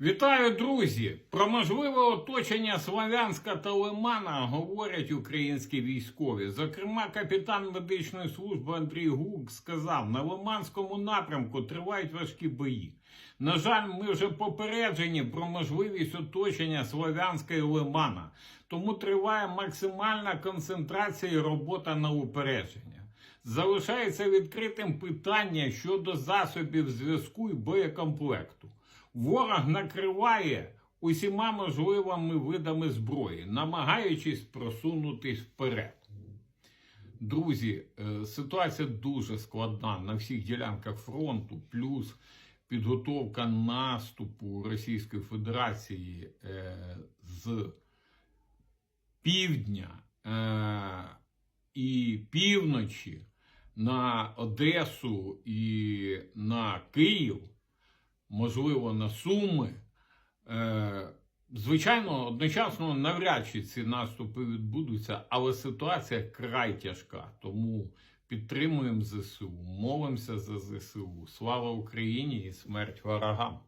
Вітаю, друзі! Про можливе оточення Слов'янська та Лимана говорять українські військові. Зокрема, капітан медичної служби Андрій Гук сказав: на Лиманському напрямку тривають важкі бої. На жаль, ми вже попереджені про можливість оточення Слов'янська і Лимана, тому триває максимальна концентрація і робота на упередження. Залишається відкритим питання щодо засобів зв'язку і боєкомплекту. Ворог накриває усіма можливими видами зброї, намагаючись просунутись вперед. Друзі, е, ситуація дуже складна на всіх ділянках фронту, плюс підготовка наступу Російської Федерації е, з півдня е, і півночі на Одесу і на Київ можливо, на Суми. Е, Звичайно, одночасно навряд чи ці наступи відбудуться, але ситуація край тяжка. Тому підтримуємо ЗСУ, молимося за ЗСУ. Слава Україні і смерть ворогам!